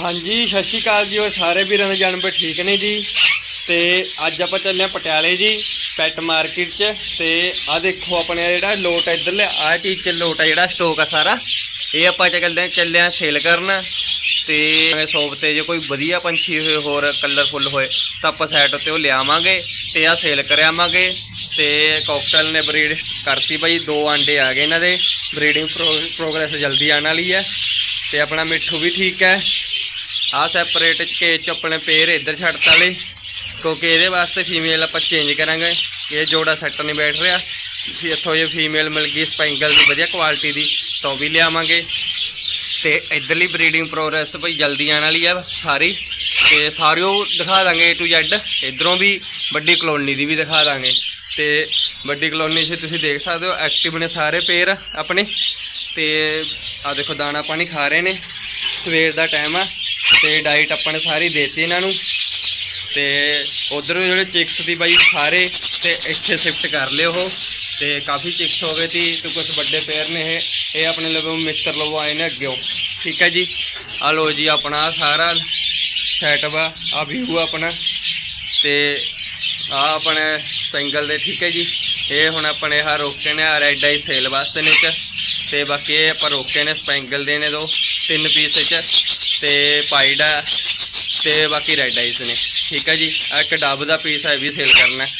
ਹਾਂਜੀ, ਸਤਿ ਸ਼੍ਰੀ ਅਕਾਲ ਜੀ ਉਹ ਸਾਰੇ ਵੀਰਾਂ ਦੇ ਜਨਮ ਠੀਕ ਨੇ ਜੀ? ਤੇ ਅੱਜ ਆਪਾਂ ਚੱਲੇ ਹਾਂ ਪਟਿਆਲੇ ਜੀ ਪੈਟ ਮਾਰਕੀਟ 'ਚ। ਤੇ ਆ ਦੇਖੋ ਆਪਣੇ ਜਿਹੜਾ ਲੋਟ ਇੱਧਰਲੇ ਆ ਚੀਜ਼ 'ਚ ਲੋਟ ਆ ਜਿਹੜਾ ਸਟਾਕ ਆ ਸਾਰਾ। ਇਹ ਆਪਾਂ ਚੱਲਦੇ ਹਾਂ ਚੱਲੇ ਹਾਂ ਸੇਲ ਕਰਨ। ਤੇ ਸ਼ੋਪ ਤੇ ਜੇ ਕੋਈ ਵਧੀਆ ਪੰਛੀ ਹੋਏ, ਹੋਰ ਕਲਰਫੁੱਲ ਹੋਏ, ਤਾਂ ਆਪਾਂ ਸਾਈਟ ਉੱਤੇ ਉਹ ਲਿਆਵਾਂਗੇ ਤੇ ਆ ਸੇਲ ਕਰਿਆਵਾਂਗੇ ਤੇ ਕਾਕਟੇਲ ਨੇ ਬਰੀਡ ਕਰਤੀ ਬਾਈ, ਦੋ ਆਂਡੇ ਆ ਗਏ ਇਹਨਾਂ ਦੇ। ਬਰੀਡਿੰਗ ਪ੍ਰੋਗਰੈਸ ਜਲਦੀ ਆਉਣ ਵਾਲੀ ਹੈ। ਤੇ ਆਪਣਾ ਮਿੱਠੂ ਵੀ ਠੀਕ ਹੈ। ਆ ਸੈਪਰੇਟ ਕੇਜ ਚ ਆਪਣੇ ਪੇਰ ਇੱਧਰ ਛੱਡਤਾ ਲਈ, ਕਿਉਂਕਿ ਇਹਦੇ ਵਾਸਤੇ ਫੀਮੇਲ ਆਪਾਂ ਚੇਂਜ ਕਰਾਂਗੇ। ਇਹ ਜੋੜਾ ਸੈੱਟ ਨਹੀਂ ਬੈਠ ਰਿਹਾ। ਤੁਸੀਂ ਇੱਥੋਂ ਜੇ ਫੀਮੇਲ ਮਿਲ ਗਈ ਸਪੈਂਗਲ ਦੀ ਵਧੀਆ ਕੁਆਲਿਟੀ ਦੀ, ਤਾਂ ਉਹ ਵੀ ਲਿਆਵਾਂਗੇ। ਤੇ ਇਧਰਲੀ ਬਰੀਡਿੰਗ ਪ੍ਰੋਗਰੈਸ ਭਾਈ ਜਲਦੀ ਆਉਣ ਵਾਲੀ ਆ ਸਾਰੀ। ਤੇ ਸਾਰਿਓ ਦਿਖਾ ਦਾਂਗੇ A to Z ਇਧਰੋਂ ਵੀ ਵੱਡੀ ਕਲੋਨੀ ਦੀ ਵੀ ਦਿਖਾ ਦਾਂਗੇ। ਤੇ ਵੱਡੀ ਕਲੋਨੀ 'ਚ ਤੁਸੀਂ ਦੇਖ ਸਕਦੇ ਹੋ ਐਕਟਿਵ ਨੇ ਸਾਰੇ ਪੇਰ ਆਪਣੇ। ਤੇ ਆ ਦੇਖੋ ਦਾਣਾ ਪਾਣੀ ਖਾ ਰਹੇ ਨੇ। ਸਵੇਰ ਦਾ ਟਾਈਮ ਆ। ਤੇ ਡਾਈਟ ਆਪਾਂ ਨੇ ਸਾਰੀ ਦੇਤੀ ਇਹਨਾਂ ਨੂੰ। ਤੇ ਉਧਰ ਜਿਹੜੇ ਚਿਕਸ ਦੀ ਬਾਈ ਸਾਰੇ ਤੇ ਇੱਥੇ ਸ਼ਿਫਟ ਕਰ ਲਿਓ ਉਹ। ਤੇ ਕਾਫੀ ਚਿਕਸ ਹੋ ਗਏ ਸੀ, ਤੇ ਕੁਝ ਵੱਡੇ ਪੇਅਰ ਨੇ ਇਹ। ਇਹ ਆਪਣੇ ਲਵੋ, ਮਿਸਟਰ ਲਵੋ ਆਏ ਨੇ ਅੱਗਿਓ ਠੀਕ ਹੈ ਜੀ। ਆ ਲੋ ਜੀ ਆਪਣਾ ਸਾਰਾ ਸੈਟਅਪ ਆ ਆ ਵਿਊ ਆਪਣਾ। ਤੇ ਆ ਆਪਣੇ ਸਪੈਂਗਲ ਦੇ, ਠੀਕ ਹੈ ਜੀ। ਇਹ ਹੁਣ ਆਪਣੇ ਆ ਰੋਕੇ ਨੇ ਆ ਰੈਡ ਆਈ ਸੇਲ ਵਾਸਤੇ ਨੇ ਚ ਤੇ ਬਾਕੀ ਇਹ ਆਪਾਂ ਰੋਕੇ ਨੇ ਸਪੈਂਗਲ ਦੇ ਨੇ ਦੋ, ਤਿੰਨ ਪੀਸ ਚ ਤੇ ਪਾਈਡਾ ਤੇ ਬਾਕੀ ਰੈਡ ਆਈਸ ਨੇ। ਠੀਕ ਹੈ ਜੀ ਇੱਕ ਡੱਬ ਦਾ ਪੀਸ ਹੈ ਇਹ ਵੀ ਸੇਲ ਕਰਨਾ। ਹੈ।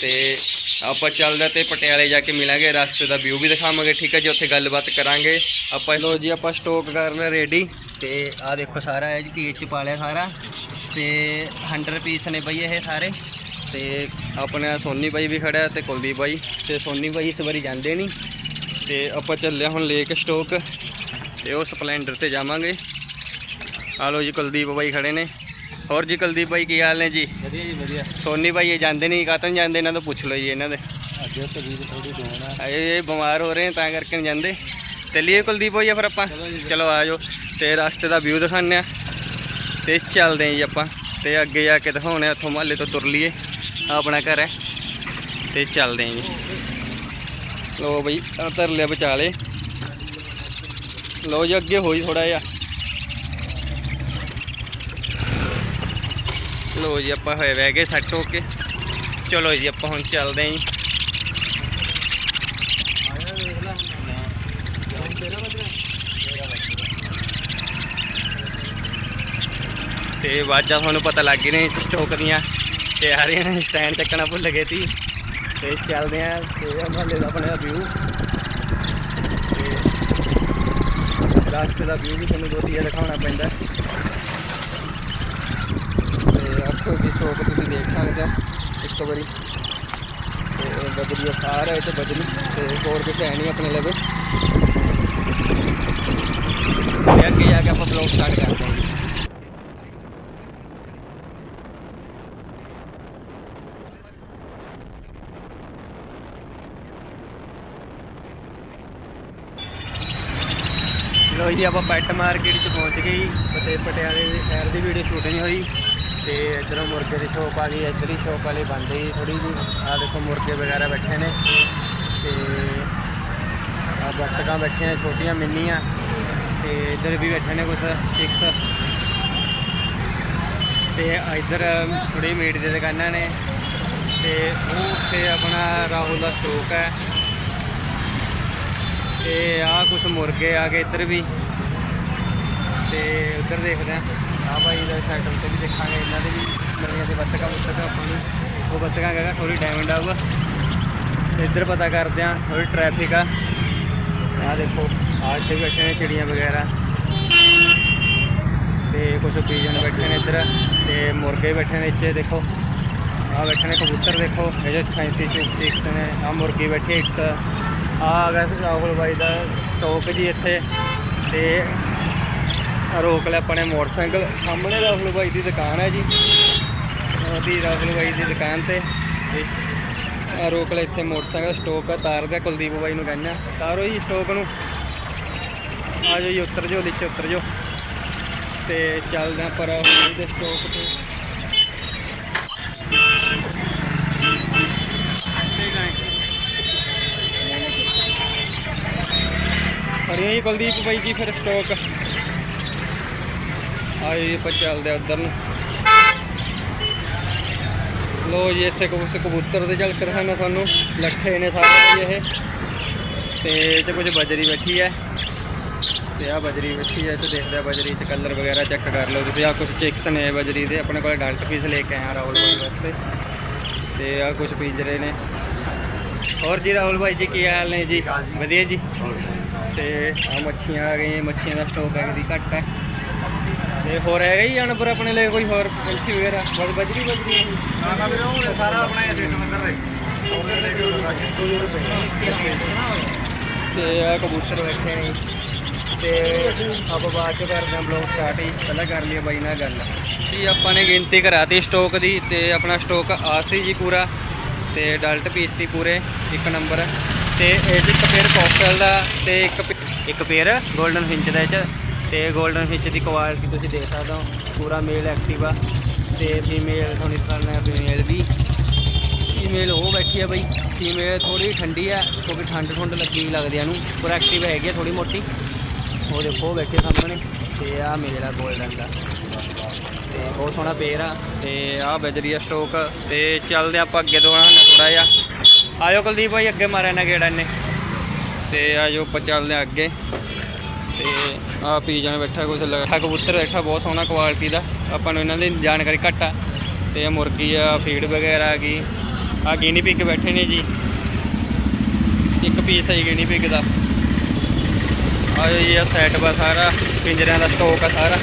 ਤੇ ਆਪਾਂ ਚੱਲਦੇ ਤੇ ਪਟਿਆਲੇ ਜਾ ਕੇ ਮਿਲਾਂਗੇ, ਰਸਤੇ ਦਾ ਵਿਊ ਵੀ ਦਿਖਾਵਾਂਗੇ। ਠੀਕ ਹੈ ਜੀ, ਉੱਥੇ ਗੱਲਬਾਤ ਕਰਾਂਗੇ। ਆਪਾਂ ਲੋ ਜੀ, ਆਪਾਂ ਸਟਾਕ ਕਰਨਾ ਰੈਡੀ ਤੇ ਆਹ ਦੇਖੋ ਸਾਰਾ, ਇਹ ਜੀ ਕੇਜ ਪਾ ਲਿਆ ਸਾਰਾ। ਤੇ 100 ਪੀਸ ਨੇ ਬਈ ਇਹ ਸਾਰੇ। ਤੇ ਆਪਣਾ ਸੋਨੀ ਬਾਈ ਵੀ ਖੜਾ ਹੈ ਤੇ ਕੁਲਦੀਪ ਬਾਈ। ਤੇ ਸੋਨੀ ਬਾਈ ਇਸ ਵਾਰੀ ਜਾਂਦੇ ਨਹੀਂ। ਤੇ ਆਪਾਂ ਚੱਲਿਆ ਹੁਣ ਲੈ ਕੇ ਸਟਾਕ ਤੇ ਉਹ ਸਪਲੈਂਡਰ ਤੇ ਜਾਵਾਂਗੇ। ਆ ਲੋ ਜੀ ਕੁਲਦੀਪ ਬਾਈ ਖੜੇ ਨੇ। ਹੋਰ ਜੀ ਕੁਲਦੀਪ ਬਾਈ ਕੀ ਹਾਲ ਨੇ ਜੀ? ਵਧੀਆ ਜੀ ਵਧੀਆ। ਸੋਨੀ ਬਾਈ ਇਹ ਜਾਂਦੇ ਨਹੀਂ ਕਾਤੋਂ ਜਾਂਦੇ? ਇਹਨਾਂ ਤੋਂ ਪੁੱਛ ਲਓ ਜੀ ਇਹਨਾਂ ਦੇ। ਥੋੜੀ ਆ। ਇਹ ਬਿਮਾਰ ਹੋ ਰਹੇ ਨੇ ਤਾਂ ਕਰਕੇ ਨਹੀਂ ਜਾਂਦੇ। ਚੱਲੀਏ ਕੁਲਦੀਪ ਬਾਈ ਫਿਰ ਆਪਾਂ? ਚਲੋ ਆ ਜਾਓ। ਤੇ ਰਸਤੇ ਦਾ ਵਿਊ ਦਿਖਾਉਂਦੇ ਆ ਤੇ ਚੱਲਦੇ ਜੀ ਆਪਾਂ। ਤੇ ਅੱਗੇ ਜਾ ਕੇ ਦਿਖਾਉਣੇ ਉੱਥੋਂ ਮਹੱਲੇ ਤੋਂ ਤੁਰ ਲਈਏ। ਆਪਣਾ ਘਰ ਹੈ। ਤੇ ਚੱਲਦੇ ਜੀ। ਲੋ ਬਈ ਧਰ ਲਿਆ ਵਿਚਾਲੇ। ਲੋ ਜੀ ਅੱਗੇ ਹੋਈ ਥੋੜਾ ਜਿਹਾ। ਲੋ ਜੀ, ਆਪਾਂ ਹੋਏ ਬਹਿ ਗਏ ਸੈੱਟ ਹੋ ਕੇ। ਚਲੋ ਜੀ, ਆਪਾਂ ਹੁਣ ਚੱਲਦੇ ਹਾਂ ਜੀ। ਆਇਆ ਵੇਖ ਤੇ ਵਾਜਾਂ ਤੁਹਾਨੂੰ ਪਤਾ ਲੱਗ ਹੀ ਨਹੀਂ ਸਟੋਕ ਦੀਆਂ। ਤੇ ਆ ਰਹੀਆਂ ਨੇ ਸਟੈਂਡ ਚੱਕਣਾ ਭੁੱਲ ਗਏ ਸੀ। ਤੇ ਚੱਲਦੇ ਆ ਤੇ ਮਹੱਲੇ ਦਾ ਆਪਣਾ ਵਿਊ ਤੇ ਰਾਸਤੇ ਦਾ ਵਿਊ ਵੀ ਤੁਹਾਨੂੰ ਬਹੁਤ ਹੀ ਦਿਖਾਉਣਾ ਪੈਂਦਾ ਤੇ ਅੱਖੋਂ ਤੁਸੀਂ ਦੇਖ ਸਕਦੇ ਹੋ। ਇੱਕ ਵਾਰੀ। ਤੇ ਬਦਲੀਆ ਸਾਰਾ ਇਹ ਤੇ ਬਜਰੀ ਤੇ ਹੋਰ ਕੁਝ ਹੈ ਨਹੀਂ ਆਪਣੇ ਲਵੇ। ਤੇ ਅੱਗੇ ਜਾ ਕੇ ਆਪਾਂ ਬਲੌਗ ਸਟਾਰਟ ਕਰਦੇ ਹਾਂ। ਜੀ। ਲੋ ਜੀ, ਆਪਾਂ ਪੈਟ ਮਾਰਕੀਟ 'ਚ ਪਹੁੰਚ ਗਏ ਜੀ। ਪਟਿਆਲੇ ਦੇ ਸ਼ਹਿਰ ਦੀ ਵੀਡੀਓ ਸ਼ੂਟ ਨਹੀਂ ਹੋਈ। ਤੇ ਇਧਰੋਂ ਮੁਰਗੇ ਦੀ ਸ਼ੋਪ ਆ ਗਈ ਇੱਧਰ ਹੀ ਸ਼ੋਪ ਵਾਲੀ ਬੰਦ ਗਈ ਥੋੜੀ ਜੀ ਆ ਦੇਖੋ ਮੁਰਗੇ ਵਗੈਰਾ ਬੈਠੇ ਨੇ ਤੇ ਆ ਬੱਤਕਾਂ ਬੈਠੇ ਨੇ, ਛੋਟੀਆਂ, ਮਿੰਨੀਆਂ। ਤੇ ਇੱਧਰ ਵੀ ਬੈਠੇ ਨੇ ਕੁਝ ਚਿਕਸ ਤੇ ਇੱਧਰ ਥੋੜੀ ਮੀਟ ਦੀ ਦੁਕਾਨਾਂ ਨੇ। ਤੇ ਉਹ ਉੱਤੇ ਆਪਣਾ ਰਾਹੁਲ ਦਾ ਸਟੋਕ ਹੈ। ਤੇ ਆ ਕੁਝ ਮੁਰਗੇ ਆ ਗਏ ਇੱਧਰ ਵੀ। ਤੇ ਉੱਧਰ ਦੇਖਦੇ ਆ ਆ ਬਾਈ ਦਾ ਸਾਈਕਲ ਤੇ ਵੀ ਦੇਖਾਂਗੇ, ਇਹਨਾਂ ਦੇ ਵੀ ਮਰੀਆਂ ਦੇ ਬੱਤਕਾਂ ਬੱਤਕਾਂ ਆਪਾਂ ਨੂੰ। ਉਹ ਬੱਤਕਾਂ ਕਹੇਗਾ ਥੋੜੀ ਡਾਇਮੰਡ ਆਊਗਾ। ਇੱਧਰ ਪਤਾ ਕਰਦੇ ਆ ਥੋੜੀ ਟ੍ਰੈਫਿਕ ਆ। ਆ ਦੇਖੋ ਆ ਇੱਥੇ ਵੀ ਬੈਠੇ ਨੇ ਚਿੜੀਆਂ ਵਗੈਰਾ। ਤੇ ਕੁਝ ਪੀਜਨ ਬੈਠੇ ਨੇ ਇੱਧਰ। ਤੇ ਮੁਰਗੇ ਬੈਠੇ ਨੇ ਇੱਥੇ, ਦੇਖੋ। ਆ ਬੈਠੇ ਨੇ ਕਬੂਤਰ, ਦੇਖੋ। ਇਹ ਜੋ ਫੈਂਸੀ ਚਿਕਸ ਨੇ। ਆ ਮੁਰਗੀ ਬੈਠੀ ਇੱਕ। ਆ ਆ ਗਿਆ ਰਾਹੁਲ ਬਾਈ ਦਾ ਸਟੋਕ ਜੀ ਇੱਥੇ। ਤੇ ਰੋਕ ਲਿਆ ਆਪਣੇ ਮੋਟਰਸਾਈਕਲ। ਸਾਹਮਣੇ ਰਾਹੁਲ ਬਾਈ ਦੀ ਦੁਕਾਨ ਹੈ ਜੀ। ਉਹਦੀ ਰਾਹੁਲ ਬਾਈ ਦੀ ਦੁਕਾਨ ਤੇ। ਆਹ ਰੋਕ ਲਿਆ ਇੱਥੇ ਮੋਟਰਸਾਈਕਲ ਸਟੋਕ ਆ, ਤਾਰ ਦਾ, ਕੁਲਦੀਪ ਬਾਈ ਨੂੰ ਕਹਿੰਦਾ ਤਾਰੋ ਜੀ ਸਟੋਕ ਨੂੰ। ਆ ਜਾਓ ਜੀ, ਉਤਰ ਜਾਓ, ਨੀਚੇ ਉਤਰ ਜਾਓ। ਤੇ ਚੱਲਦੇ ਹਾਂ ਪਰ ਰਾਹੁਲ ਸਟੋਕ ਤੇ। ਪਰ ਹੈ ਜੀ, ਕੁਲਦੀਪ ਬਾਈ ਜੀ ਫਿਰ ਸਟੋਕ ਆਈ ਆਪਾਂ ਚੱਲਦੇ ਆ ਉਧਰ ਨੂੰ। ਲੋ ਜੀ, ਇੱਥੇ ਕੁਝ ਕਬੂਤਰ ਦੇ ਝਲਕ ਹਨ ਸਾਨੂੰ ਲੱਖੇ ਨੇ ਸਾਰੇ ਇਹ। ਤੇ ਇਹ 'ਚ ਕੁਝ ਬਜਰੀ ਬੈਠੀ ਹੈ। ਤੇ ਆ ਬਜਰੀ ਬੈਠੀ ਹੈ ਤੇ ਦੇਖਦੇ ਆ ਬਜਰੀ 'ਚ ਕਲਰ ਵਗੈਰਾ ਚੈੱਕ ਕਰ ਲਓ ਤੁਸੀਂ। ਆ ਕੁਝ ਚਿਕਸ ਨੇ ਬਜਰੀ ਦੇ, ਆਪਣੇ ਕੋਲ ਡਲਟ ਪੀਸ ਲੈ ਕੇ ਆਇਆ ਰਾਹੁਲ ਭਾਈ ਵਾਸਤੇ। ਤੇ ਆ ਕੁਝ ਪਿੰਜਰੇ ਨੇ। ਹੋਰ ਜੀ ਰਾਹੁਲ ਭਾਈ ਜੀ, ਕੀ ਹਾਲ ਨੇ ਜੀ? ਵਧੀਆ ਜੀ? ਤੇ ਆ ਮੱਛੀਆਂ ਆ ਗਈਆਂ, ਮੱਛੀਆਂ ਦਾ ਸਟਾਕ ਹੈ ਦੀ ਘੱਟ ਹੈ। ਤੇ ਹੋਰ ਹੈਗਾ ਹੀ ਜਾਨਵਰ ਆਪਣੇ ਲਈ ਕੋਈ ਹੋਰ ਪੰਛੀ ਵਗੈਰਾ ਬਸ ਬਜਰੀ ਬਜਰੀ। ਨਾ ਨਾ ਵੀਰੇ ਉਹ ਸਾਰਾ ਆਪਣਾ ਇਹ ਦੇਖਣ ਅੰਦਰ ਦੇ ਤੇ ਆ ਕਬੂਤਰ ਬੈਠੇ ਨੇ। ਤੇ ਆਪਾਂ ਬਾਅਦ ਚ ਕਰਦੇ ਹਾਂ ਬਲੌਗ ਸਟਾਰਟ ਹੀ। ਪਹਿਲਾਂ ਕਰ ਲਈਏ ਬਾਈ ਨਾਲ ਗੱਲ। ਜੀ ਆਪਾਂ ਨੇ ਗਿਣਤੀ ਕਰਾਤੀ ਸਟਾਕ ਦੀ ਤੇ ਆਪਣਾ ਸਟਾਕ ਆ ਸੀ ਜੀ ਪੂਰਾ। ਤੇ ਡਲਟ ਪੀਸ ਦੀ ਪੂਰੇ ਇੱਕ ਨੰਬਰ ਤੇ ਇਹ 'ਚ ਇੱਕ ਪੇਅਰ ਕੋਕਟੇਲ ਦਾ ਤੇ ਇੱਕ ਇੱਕ ਪੇਅਰ 골ਡਨ ਫਿੰਚ ਦਾ ਇਹ 'ਚ। ਤੇ 골ਡਨ ਫਿਸ਼ ਦੀ ਕੁਆਲਿਟੀ ਤੁਸੀਂ ਦੇਖ ਸਕਦੇ ਹੋ। ਪੂਰਾ ਮੇਲ ਐਕਟਿਵ ਆ ਤੇ ਫੀਮੇਲ ਤੁਹਾਨੂੰ ਦਿਖਾਉਣਾ ਫੀਮੇਲ ਵੀ ਫੀਮੇਲ ਉਹ ਬੈਠੀ ਆ ਬਈ ਫੀਮੇਲ ਥੋੜੀ ਠੰਡੀ ਆ, ਕਿਉਂਕਿ ਠੰਡ ਠੰਡ ਲੱਗੀ ਲੱਗਦੀ ਆ ਨੂੰ ਪਰ ਐਕਟਿਵ ਹੈਗੀ ਆ ਥੋੜੀ ਮੋਟੀ। ਉਹ ਦੇਖੋ ਬੈਠੇ ਸਾਹਮਣੇ। ਤੇ ਆ ਮੇਰਾ 골ਡਨ ਦਾ। ਤੇ ਬਹੁਤ ਸੋਹਣਾ ਪੇਰ ਆ। ਤੇ ਆ ਬਜਰੀਆ ਸਟੋਕ ਤੇ ਚੱਲਦੇ ਆਪਾਂ ਅੱਗੇ ਤੋਂ ਨਾ ਥੋੜਾ ਜਿਹਾ। ਆਇਓ ਕੁਲਦੀਪ ਭਾਈ ਅੱਗੇ ਮਾਰਿਆ ਨਾ ਗੇੜਾ ਨੇ ਤੇ ਆਜੋ ਆਪਾਂ ਚੱਲਦੇ ਆ ਅੱਗੇ। ਤੇ ਆ ਪੀ ਜਾਣ ਬੈਠਾ ਕੁਛ ਲੱਠਾ ਕਬੂਤਰ ਬੈਠਾ, ਬਹੁਤ ਸੋਹਣਾ ਕੁਆਲਿਟੀ ਦਾ। ਆਪਾਂ ਨੂੰ ਇਹਨਾਂ ਦੀ ਜਾਣਕਾਰੀ ਘੱਟ ਆ। ਤੇ ਇਹ ਮੁਰਗੀ ਆ, ਫੀਡ ਵਗੈਰਾ ਆ ਗਈ। ਆ ਗਿਨੀ ਪਿੱਗ ਬੈਠੇ ਨੇ ਜੀ। ਇੱਕ ਪੀਸ ਹੈ ਗਿਨੀ ਪਿੱਗ ਦਾ। ਆ ਜੀ ਆ ਸੈਟ ਵਾ ਸਾਰਾ, ਪਿੰਜਰਿਆਂ ਦਾ ਸਟੋਕ ਆ ਸਾਰਾ।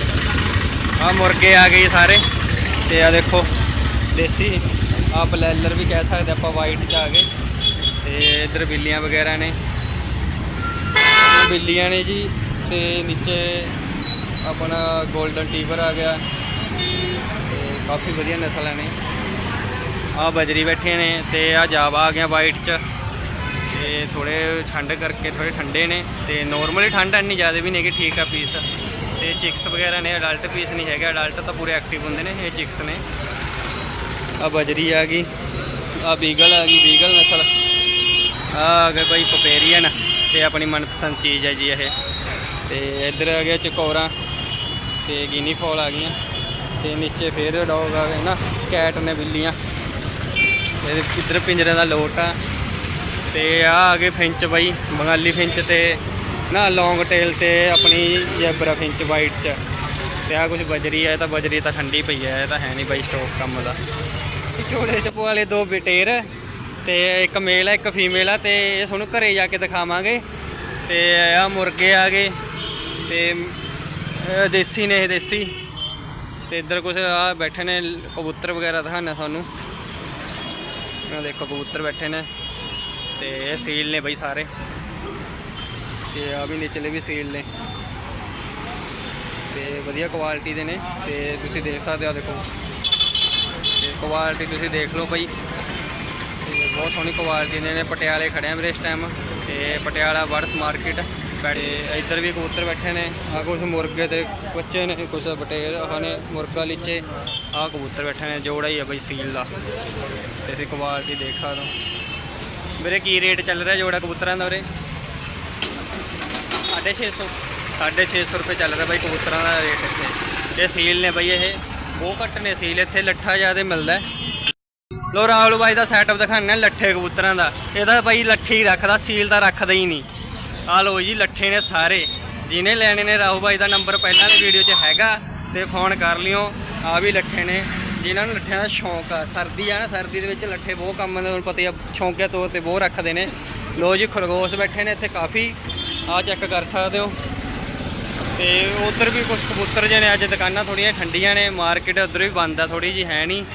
ਆ ਮੁਰਗੇ ਆ ਗਏ ਸਾਰੇ। ਤੇ ਆ ਦੇਖੋ, ਦੇਸੀ, ਆ ਬਲੈਲਰ ਵੀ ਕਹਿ ਸਕਦੇ ਆਪਾਂ ਵਾਈਟ ਚ ਆ ਗਏ। ਤੇ ਇਧਰ ਬਿੱਲੀਆਂ ਵਗੈਰਾ ਨੇ। ਇਹ ਬਿੱਲੀਆਂ ਨੇ ਜੀ ਤੇ ਨੀਚੇ ਆਪਣਾ 골ਡਨ ਟੀਵਰ ਆ ਗਿਆ। ਤੇ ਕਾਫੀ ਵਧੀਆ ਨਸਲਾਂ ਨੇ ਆ ਬਜਰੀ ਬੈਠੇ ਨੇ ਤੇ ਆ ਜਾਵਾ ਆ ਗਿਆ ਵਾਈਟ ਚ। ਤੇ ਥੋੜੇ ਠੰਡ ਕਰਕੇ ਥੋੜੇ ਠੰਡੇ ਨੇ ਤੇ ਨੋਰਮਲੀ ਠੰਡ ਨਹੀਂ ਜ਼ਿਆਦਾ ਵੀ ਨਹੀਂ ਕਿ ਠੀਕ ਆ ਪੀਸ ਤੇ ਚਿਕਸ ਵਗੈਰਾ ਨੇ ਅਡਲਟ ਪੀਸ ਨਹੀਂ ਹੈਗਾ ਅਡਲਟ ਤਾਂ ਪੂਰੇ ਐਕਟਿਵ ਹੁੰਦੇ ਨੇ ਇਹ ਚਿਕਸ ਨੇ। ਆ ਬਜਰੀ ਆ ਗਈ ਆ ਬੀਗਲ ਆ ਗਈ ਬੀਗਲ ਨਸਲ। ਆ ਆ ਗਏ ਭਾਈ ਪਪੇਰੀਅਨ ਤੇ ਆਪਣੀ ਮਨਪਸੰਦ ਚੀਜ਼ ਹੈ ਜੀ ਇਹ। ਤੇ ਇੱਧਰ ਆ ਗਿਆ ਚਕੌਰਾ ਤੇ ਗਿਨੀ ਫੌਲ ਆ ਗਈਆਂ ਤੇ ਨੀਚੇ ਫੇਰ ਡੌਗ ਆ ਗਏ ਨਾ, ਕੈਟ ਨੇ ਬਿੱਲੀਆਂ। ਤੇ ਇੱਧਰ ਪਿੰਜਰਿਆਂ ਦਾ ਲੋਟ ਆ। ਤੇ ਆ ਆ ਗਏ ਫਿੰਚ ਬਾਈ, ਬੰਗਾਲੀ ਫਿੰਚ ਤੇ ਨਾ ਲੌਂਗ ਟੇਲ ਤੇ ਆਪਣੀ ਜੈਬਰਾ ਫਿੰਚ ਵਾਈਟ ਚ। ਤੇ ਆ ਕੁਝ ਬਜਰੀ ਆ ਤਾਂ ਬਜਰੀ ਤਾਂ ਠੰਡੀ ਪਈ ਆ, ਇਹ ਤਾਂ ਹੈ ਨਹੀਂ ਬਾਈ ਸਟੋਕ ਕੰਮ ਦਾ। ਝੋਲੇ ਚ ਵਾਲੇ ਦੋ ਬਿਟੇਰ, ਤੇ ਇੱਕ ਮੇਲ ਆ, ਇੱਕ ਫੀਮੇਲ ਆ, ਤੇ ਇਹ ਤੁਹਾਨੂੰ ਘਰੇ ਜਾ ਕੇ ਦਿਖਾਵਾਂਗੇ। ਤੇ ਆ ਮੁਰਗੇ ਆ ਗਏ। ਤੇ ਦੇਸੀ ਨੇ ਇਹ ਦੇਸੀ। ਤੇ ਇੱਧਰ ਕੁਝ ਆ ਬੈਠੇ ਨੇ, ਕਬੂਤਰ ਵਗੈਰਾ ਦਿਖਾਣਾ ਤੁਹਾਨੂੰ। ਆ ਦੇਖੋ, ਕਬੂਤਰ ਬੈਠੇ ਨੇ। ਤੇ ਇਹ ਸੀਲ ਨੇ ਬਈ ਸਾਰੇ। ਤੇ ਆ ਵੀ ਨਿਚਲੇ ਵੀ ਸੀਲ ਨੇ। ਤੇ ਵਧੀਆ ਕੁਆਲਿਟੀ ਦੇ ਨੇ। ਤੇ ਤੁਸੀਂ ਦੇਖ ਸਕਦੇ ਹੋ ਦੇਖੋ। ਤੇ ਕੁਆਲਿਟੀ ਤੁਸੀਂ ਦੇਖ ਲਓ ਬਈ। ਤੇ ਬਹੁਤ ਸੋਹਣੀ ਕੁਆਲਿਟੀ ਦੇ ਨੇ। ਪਟਿਆਲੇ ਖੜੇ ਆ ਮੇਰੇ ਇਸ ਟਾਈਮ ਤੇ ਪਟਿਆਲਾ ਵਰਸ ਮਾਰਕੀਟ ਬੈਠੇ ਇੱਧਰ ਵੀ ਕਬੂਤਰ ਬੈਠੇ ਨੇ ਆ ਕੁਝ ਮੁਰਗੇ ਤੇ ਬੱਚੇ ਨੇ ਕੁਝ ਬਟੇਰ, ਆਹ ਨੇ ਮੁਰਗਾ, ਲੀਚੇ ਆ ਕਬੂਤਰ ਬੈਠੇ ਨੇ, ਜੋੜਾ ਹੀ ਆ ਬਈ ਸੀਲ ਦਾ। ਤੇ ਤੁਸੀਂ ਕੁਆਲਿਟੀ ਦੇਖ ਸਕਦੇ ਹੋ ਵੀਰੇ, ਕੀ ਰੇਟ ਚੱਲ ਰਿਹਾ ਜੋੜਾ ਕਬੂਤਰਾਂ ਦਾ ਵੀਰੇ? 650 650 ਰੁਪਏ ਚੱਲ ਰਿਹਾ ਬਾਈ ਕਬੂਤਰਾਂ ਦਾ ਰੇਟ ਇੱਥੇ। ਇਹ ਸੀਲ ਨੇ ਬਾਈ ਇਹ, ਬਹੁਤ ਘੱਟ ਨੇ ਸੀਲ ਇੱਥੇ ਲੱਠਾ ਜ਼ਿਆਦਾ ਮਿਲਦਾ ਹੈ। ਲੋ ਰਾਹੁਲ ਬਾਈ ਦਾ ਸੈਟਅਪ ਦਿਖਾਣਾ ਲੱਠੇ ਕਬੂਤਰਾਂ ਦਾ। ਇਹਦਾ ਬਾਈ ਲੱਠੇ ਹੀ ਰੱਖਦਾ ਸੀਲ ਦਾ ਰੱਖਦਾ ਹੀ ਨਹੀਂ। ਆ ਲੋ ਜੀ, ਲੱਠੇ ਨੇ ਸਾਰੇ। ਜਿਹਨੇ ਲੈਣੇ ਨੇ ਰਾਹੂ ਬਾਈ ਦਾ ਨੰਬਰ ਪਹਿਲਾਂ ਦੀ ਵੀਡੀਓ 'ਚ ਹੈਗਾ, ਤੇ ਫੋਨ ਕਰ ਲਿਓ। ਆ ਵੀ ਲੱਠੇ ਨੇ। ਜਿਨ੍ਹਾਂ ਨੂੰ ਲੱਠਿਆਂ ਦਾ ਸ਼ੌਂਕ ਆ, ਸਰਦੀ ਆ ਨਾ, ਸਰਦੀ ਦੇ ਵਿੱਚ ਲੱਠੇ ਬਹੁਤ ਕੰਮ ਦੇ ਤੁਹਾਨੂੰ ਪਤਾ ਹੀ ਆ, ਸ਼ੌਂਕਿਆ ਤੌਰ ਤੇ ਬਹੁਤ ਰੱਖਦੇ ਨੇ। ਲੋ ਜੀ, ਖਰਗੋਸ਼ ਬੈਠੇ ਨੇ ਇੱਥੇ ਕਾਫੀ। ਆ ਚੈੱਕ ਕਰ ਸਕਦੇ ਹੋ। ਤੇ ਉਧਰ ਵੀ ਕੁਝ ਕਬੂਤਰ ਜਿਹੇ ਨੇ, ਅੱਜ ਦੁਕਾਨਾਂ ਥੋੜੀਆਂ ਠੰਡੀਆਂ ਨੇ ਮਾਰਕੀਟ ਉਧਰ ਵੀ ਬੰਦ ਆ ਥੋੜੀ ਜੀ ਹੈ ਨਹੀਂ।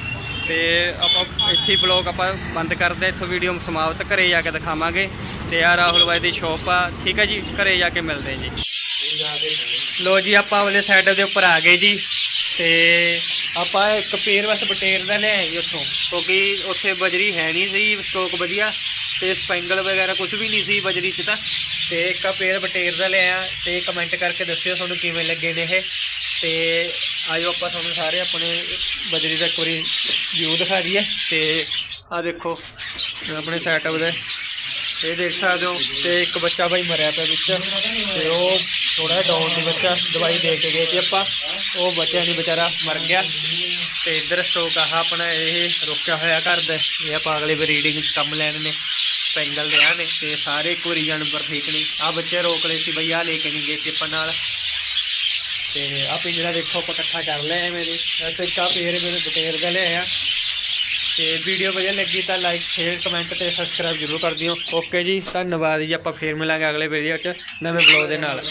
ਤੇ ਆਪਾਂ ਇੱਥੇ ਬਲੌਗ ਆਪਾਂ ਬੰਦ ਕਰਦੇ, ਇੱਥੋਂ ਵੀਡੀਓ ਸਮਾਪਤ ਘਰੇ ਜਾ ਕੇ ਦਿਖਾਵਾਂਗੇ। ਤੇ ਆ ਰਾਹੁਲ ਬਾਈ ਦੀ ਸ਼ੋਪ ਆ। ਠੀਕ ਹੈ ਜੀ? ਘਰੇ ਜਾ ਕੇ ਮਿਲਦੇ ਜੀ। ਲੋ ਜੀ, ਆਪਾਂ ਵਾਲੇ ਸਾਈਡ ਦੇ ਉੱਪਰ ਆ ਗਏ ਜੀ। ਤੇ ਆਪਾਂ ਇੱਕ ਪੇਰ ਬਸ ਬਟੇਰ ਦਾ ਲਿਆਏ ਜੀ ਉੱਥੋਂ। ਕਿਉਂਕਿ ਉੱਥੇ ਬਜਰੀ ਹੈ ਨਹੀਂ ਸੀ ਸਟੋਕ ਵਧੀਆ। ਤੇ ਸਪੈਂਗਲ ਵਗੈਰਾ ਕੁਝ ਵੀ ਨਹੀਂ ਸੀ ਬਜਰੀ 'ਚ ਤਾਂ। ਤੇ ਇੱਕ ਆ ਪੇਰ ਬਟੇਰ ਦਾ ਲਿਆ ਤੇ ਕਮੈਂਟ ਕਰਕੇ ਦੱਸਿਓ ਤੁਹਾਨੂੰ ਕਿਵੇਂ ਲੱਗੇ ਨੇ ਇਹ। ਤੇ ਆਇਓ ਆਪਾਂ ਤੁਹਾਨੂੰ ਸਾਰੇ ਆਪਣੇ ਬਜਰੀ ਦਾ ਇੱਕ ਵਾਰੀ ਵਿਊ ਦਿਖਾ ਦਈਏ। ਤੇ ਆ ਦੇਖੋ, ਆਪਣੇ ਸੈਟਅਪ ਦੇ। ਇਹ ਦੇਖ ਸਕਦੇ ਹੋ ਤੇ ਇੱਕ ਬੱਚਾ ਬਾਈ ਮਰਿਆ ਪਿਆ ਵਿੱਚ ਤੇ ਉਹ ਥੋੜਾ ਡਾਊਨ ਦੇ ਬੱਚਾ ਦਵਾਈ ਦੇ ਕੇ ਗਏ ਸੀ ਆਪਾਂ, ਉਹ ਬਚਿਆ ਨਹੀਂ ਵਿਚਾਰਾ ਮਰ ਗਿਆ ਤੇ ਇੱਧਰ ਸਟੋਕ ਆ ਆਪਣਾ ਇਹ ਰੁਕਿਆ ਹੋਇਆ ਘਰ ਦਾ, ਇਹ ਆਪਾਂ ਅਗਲੇ ਬਰੀਡਿੰਗ ਕੰਮ ਲੈਣ ਨੇ ਪੈਂਗਲ ਦੇ ਆ ਨੇ ਤੇ ਸਾਰੇ ਇੱਕ ਵਾਰੀ ਜਾਨਵਰ ਠੀਕ ਨਹੀਂ ਆ ਬੱਚੇ ਰੋਕ ਲਏ ਸੀ ਬਈ ਆ ਲੈ ਕੇ ਨਹੀਂ ਗਏ ਸੀ ਆਪਾਂ ਨਾਲ। ਤੇ ਆ ਪਿੰਜਰਾ ਦੇਖੋ ਆਪਾਂ ਇਕੱਠਾ ਕਰ ਲਿਆ ਮੇਰੇ ਵੈਸੇ ਕਾ ਪੇਰ ਮੇਰੇ ਬਟੇਰ ਦਾ ਲਿਆ ਤੇ ਵੀਡੀਓ ਵਧੀਆ ਲੱਗੀ ਤਾਂ ਲਾਈਕ ਸ਼ੇਅਰ ਕਮੈਂਟ ਤੇ ਸਬਸਕ੍ਰਾਈਬ ਜ਼ਰੂਰ ਕਰ ਦਿਓ। ਓਕੇ ਜੀ, ਧੰਨਵਾਦ ਜੀ, ਆਪਾਂ ਫੇਰ ਮਿਲਾਂਗੇ ਅਗਲੇ ਵੀਡੀਓ 'ਚ ਨਵੇਂ ਬਲੌਗ ਦੇ ਨਾਲ।